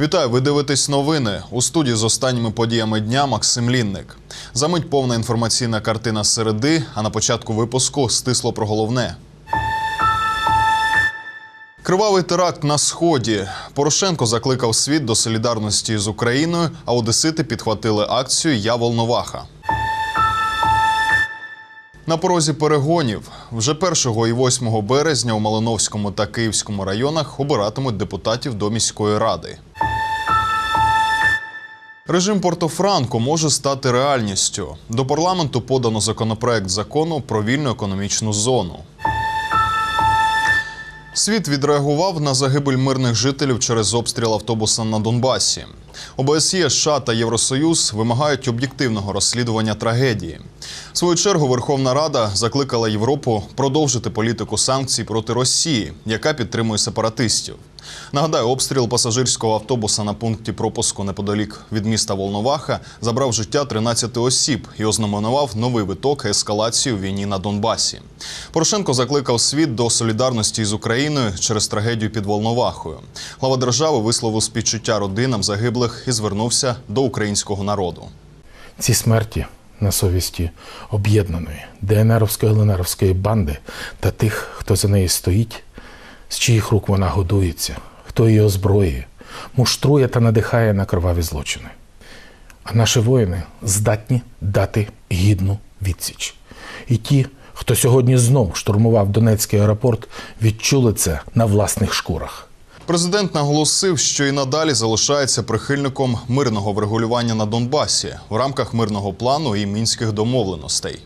Вітаю, ви дивитесь новини у студії з останніми подіями дня Максим Лінник. Замить повна інформаційна картина середи. А на початку випуску стисло про головне. Кривавий теракт на сході. Порошенко закликав світ до солідарності з Україною, а одесити підхватили акцію Я Волноваха. На порозі перегонів вже 1 і 8 березня у Малиновському та Київському районах обиратимуть депутатів до міської ради. Режим Порто-Франко може стати реальністю. До парламенту подано законопроект закону про вільну економічну зону. Світ відреагував на загибель мирних жителів через обстріл автобуса на Донбасі. ОБСЄ, США та Євросоюз вимагають об'єктивного розслідування трагедії. В свою чергу Верховна Рада закликала Європу продовжити політику санкцій проти Росії, яка підтримує сепаратистів. Нагадаю, обстріл пасажирського автобуса на пункті пропуску неподалік від міста Волноваха забрав життя 13 осіб і ознаменував новий виток ескалації у війні на Донбасі. Порошенко закликав світ до солідарності з Україною через трагедію під Волновахою. Глава держави висловив співчуття родинам загиблих і звернувся до українського народу. Ці смерті на совісті об'єднаної ДНРовської ЛНРовської банди та тих, хто за нею стоїть, з чиїх рук вона годується, хто її озброює, муштрує та надихає на кроваві злочини. А наші воїни здатні дати гідну відсіч. І ті, хто сьогодні знов штурмував Донецький аеропорт, відчули це на власних шкурах. Президент наголосив, що і надалі залишається прихильником мирного врегулювання на Донбасі в рамках мирного плану і мінських домовленостей.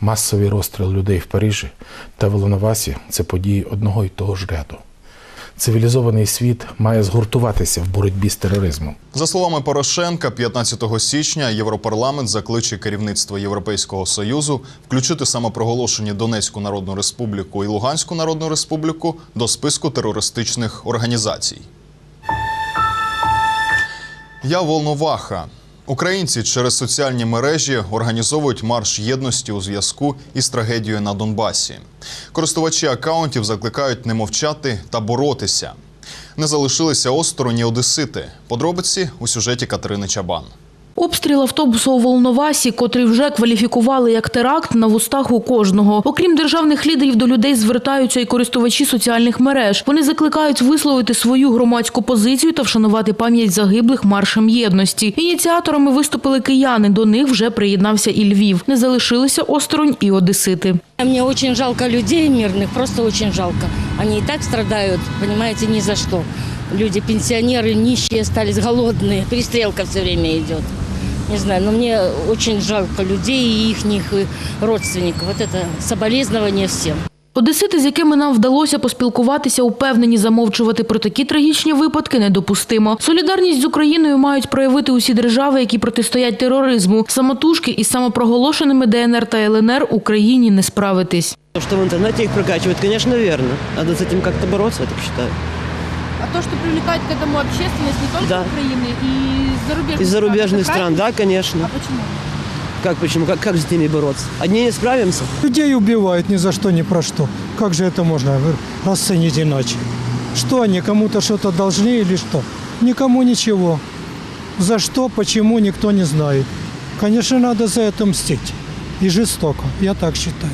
Масовий розстріл людей в Парижі та Волновасі це події одного й того ж ряду. Цивілізований світ має згуртуватися в боротьбі з тероризмом. За словами Порошенка, 15 січня Європарламент закличе керівництво Європейського союзу включити самопроголошені Донецьку Народну Республіку і Луганську Народну Республіку до списку терористичних організацій. Я Волноваха. Українці через соціальні мережі організовують марш єдності у зв'язку із трагедією на Донбасі. Користувачі акаунтів закликають не мовчати та боротися. Не залишилися осторонь одесити. Подробиці у сюжеті Катерини Чабан. Обстріл автобусу у Волновасі, котрий вже кваліфікували як теракт на вустах у кожного. Окрім державних лідерів, до людей звертаються і користувачі соціальних мереж. Вони закликають висловити свою громадську позицію та вшанувати пам'ять загиблих маршем єдності. Ініціаторами виступили кияни. До них вже приєднався і Львів. Не залишилися осторонь і одесити. Мне очень жалко людей мирных, просто очень жалко. Они и так страдают, понимаете, ни за что. Люди, пенсионеры, нищие остались, голодные. Перестрелка все время идет. Не знаю, но мне очень жалко людей и их родственников. Вот это соболезнование всем. Одесити, з якими нам вдалося поспілкуватися, упевнені замовчувати про такі трагічні випадки недопустимо. Солідарність з Україною мають проявити усі держави, які протистоять тероризму. Самотужки із самопроголошеними ДНР та ЛНР Україні не справитись. Что в интернете их прокачивают, конечно, верно. Надо с этим как-то бороться, я так считаю. А то, что привлекает к этому общественность не только Да. Украины, и зарубежных Из зарубежных стран, правильно? да, конечно. А почему? Как почему? Как, как с ними бороться? Одни не справимся. Людей убивают ни за что, ни про что. Как же это можно расценить иначе? Что они кому-то что-то должны или что? Никому ничего. За что, почему, никто не знает. Конечно, надо за это мстить. И жестоко, я так считаю.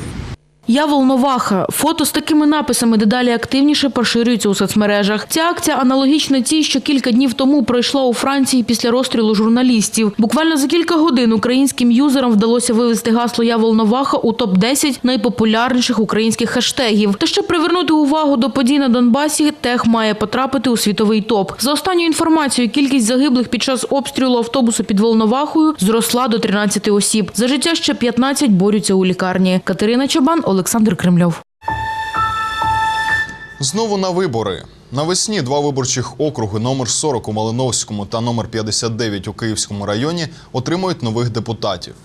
Я Волноваха. Фото з такими написами дедалі активніше поширюються у соцмережах. Ця акція аналогічна тій, що кілька днів тому пройшла у Франції після розстрілу журналістів. Буквально за кілька годин українським юзерам вдалося вивести гасло Я Волноваха у топ 10 найпопулярніших українських хештегів. Та щоб привернути увагу до подій на Донбасі, тех має потрапити у світовий топ. За останньою інформацією, кількість загиблих під час обстрілу автобусу під Волновахою зросла до 13 осіб. За життя ще 15 борються у лікарні. Катерина Чабан, Олександр Кремльов. Знову на вибори. Навесні два виборчих округи номер 40 у Малиновському та номер 59 у Київському районі отримують нових депутатів.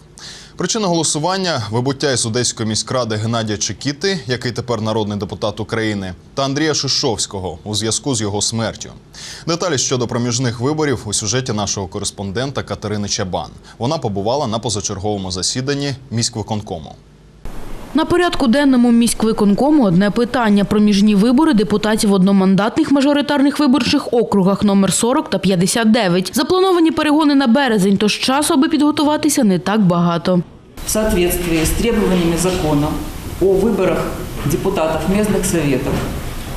Причина голосування вибуття із Одеської міськради Геннадія Чекіти, який тепер народний депутат України, та Андрія Шишовського у зв'язку з його смертю. Деталі щодо проміжних виборів у сюжеті нашого кореспондента Катерини Чабан. Вона побувала на позачерговому засіданні міськвиконкому. На порядку денному міськвиконкому одне питання – проміжні вибори депутатів в одномандатних мажоритарних виборчих округах номер 40 та 59. Заплановані перегони на березень, тож часу, аби підготуватися, не так багато. в соответствии с требованиями закона о выборах депутатов местных советов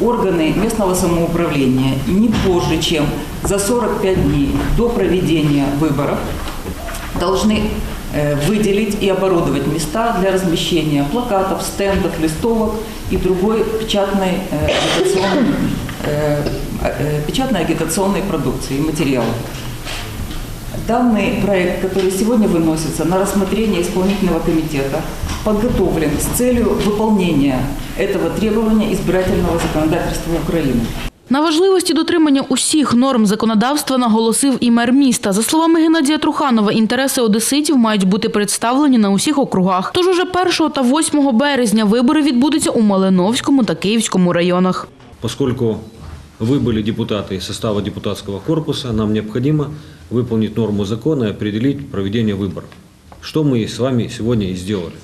органы местного самоуправления не позже, чем за 45 дней до проведения выборов должны э, выделить и оборудовать места для размещения плакатов, стендов, листовок и другой печатной, э, агитационной, э, э, печатной агитационной продукции и материалов. Данный проект, который сегодня выносится на рассмотрение исполнительного комитета, подготовлен с целью выполнения этого требования избирательного законодательства Украины. На важливості дотримання усіх норм законодавства наголосив і мер міста. За словами Геннадія Труханова, інтереси одеситів мають бути представлені на усіх округах. Тож уже 1 та 8 березня вибори відбудуться у Малиновському та Київському районах. Поскольку выбыли депутаты из состава депутатского корпуса, нам необходимо выполнить норму закона и определить проведение выборов. Что мы с вами сегодня и сделали.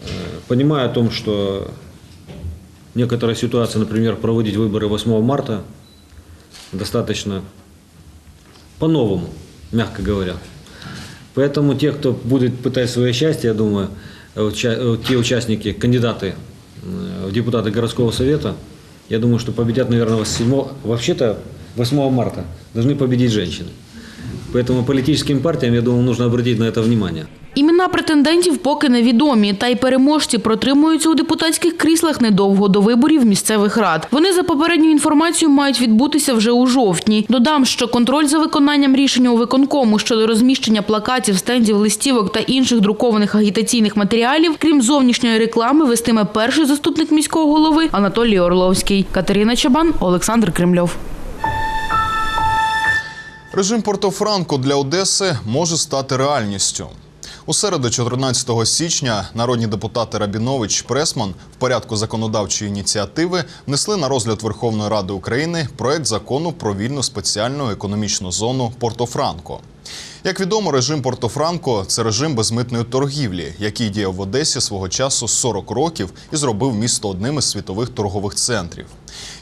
Э, Понимая о том, что некоторая ситуация, например, проводить выборы 8 марта, достаточно по-новому, мягко говоря. Поэтому те, кто будет пытать свое счастье, я думаю, э, те участники, кандидаты э, в депутаты городского совета, я думаю, что победят, наверное, 7, вообще-то 8 марта должны победить женщины. Поэтому политическим партиям, я думаю, нужно обратить на это внимание. Імена претендентів поки невідомі, та й переможці протримуються у депутатських кріслах недовго до виборів місцевих рад. Вони за попередньою інформацією мають відбутися вже у жовтні. Додам, що контроль за виконанням рішення у виконкому щодо розміщення плакатів, стендів, листівок та інших друкованих агітаційних матеріалів, крім зовнішньої реклами, вестиме перший заступник міського голови Анатолій Орловський. Катерина Чабан, Олександр Кремльов. Режим Порто-Франко для Одеси може стати реальністю. У середу, 14 січня, народні депутати Рабінович Пресман в порядку законодавчої ініціативи внесли на розгляд Верховної Ради України проект закону про вільну спеціальну економічну зону Порто-Франко. Як відомо, режим Порто-Франко – це режим безмитної торгівлі, який діяв в Одесі свого часу 40 років і зробив місто одним із світових торгових центрів.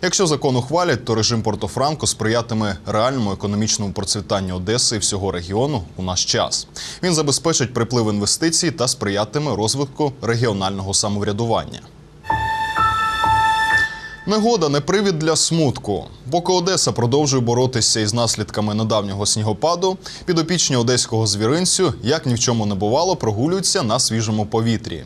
Якщо закон ухвалять, то режим Порто-Франко сприятиме реальному економічному процвітанню Одеси і всього регіону у наш час. Він забезпечить приплив інвестицій та сприятиме розвитку регіонального самоврядування. Негода не привід для смутку. Поки Одеса продовжує боротися із наслідками недавнього снігопаду, підопічні одеського звіринцю, як ні в чому не бувало, прогулюються на свіжому повітрі.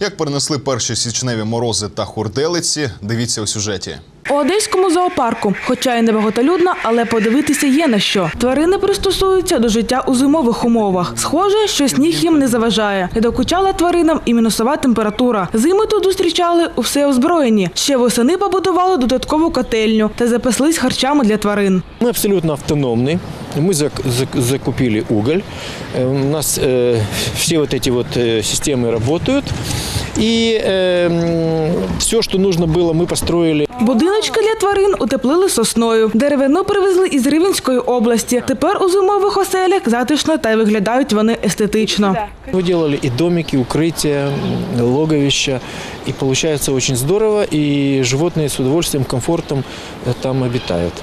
Як перенесли перші січневі морози та хурделиці, дивіться у сюжеті. У одеському зоопарку, хоча й небагатолюдно, але подивитися є на що. Тварини пристосуються до життя у зимових умовах. Схоже, що сніг їм не заважає. Не докучала тваринам і мінусова температура. Зими тут зустрічали у все озброєні. Ще восени побудували додаткову котельню та запаслись харчами для тварин. Мы абсолютно автономны. Мы зак- зак- закупили уголь. Э, У нас э, все вот эти вот э, системы работают. И все, что нужно было, мы построили. Будиночки для тварин утеплили сосною. Деревину привезли із Рівенської області. Тепер у зимових оселях затишно та й виглядають вони естетично. Мы делали и домики, укрытия, м, логовища. И получается очень здорово. И животные с удовольствием, комфортом э, там обитают.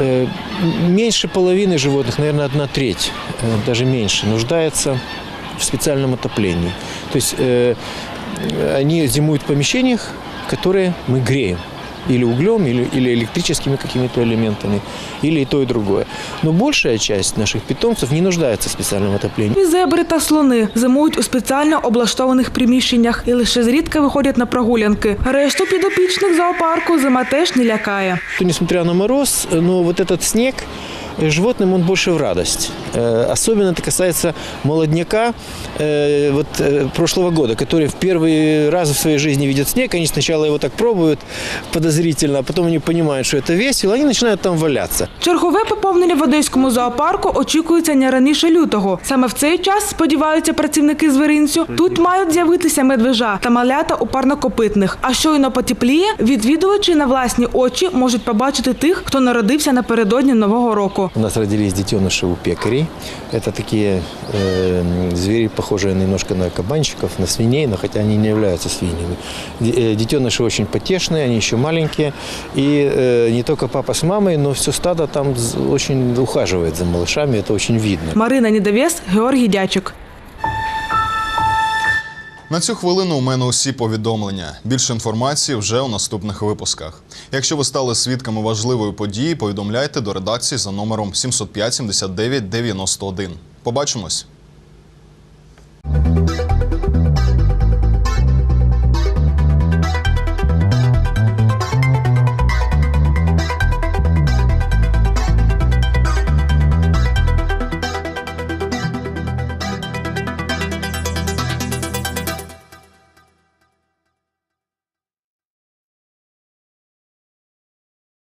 Э, м- Меньше половины животных, наверное, одна треть, э, даже меньше, нуждается в специальном отоплении. То есть э, они зимуют в помещениях, которые мы греем. Или углем, или, или электрическими какими-то элементами, или и то, и другое. Но большая часть наших питомцев не нуждается в специальном отоплении. І зебри та слони зимують у спеціально облаштованих приміщеннях і лише зрідка виходять на прогулянки. Решту підопічних зоопарку зима теж не лякає. То, несмотря на мороз, но вот этот снег, э, животным он больше в радость. Э, Особенно это касается молодняка э, вот, э, прошлого года, который в первый раз в своей жизни видит снег. Они сначала его так пробуют подозрительно, а потом они понимают, что это весело, они начинают там валяться. Чергове поповнення в одеському зоопарку очікується не раніше лютого. Саме в цей час, сподіваються працівники звіринцю, тут мають з'явитися медвежа та малята у парнокопитних. А щойно потепліє, відвідувачі на власні очі можуть побачити тих, хто народився напередодні нового року. У нас родились детеныши у пекарей. Это такие э, звери, похожие немножко на кабанчиков, на свиней, но хотя они не являются свиньями. Де- э, Детеныши очень потешные, они еще маленькие. И э, не только папа с мамой, но все стадо там з- очень ухаживает за малышами, это очень видно. Марина Нідовєс, Георгій Дячик. На цю хвилину у мене усі повідомлення. Більше інформації вже у наступних випусках. Якщо ви стали свідками важливої події, повідомляйте до редакції за номером 705 79 91. Побачимось!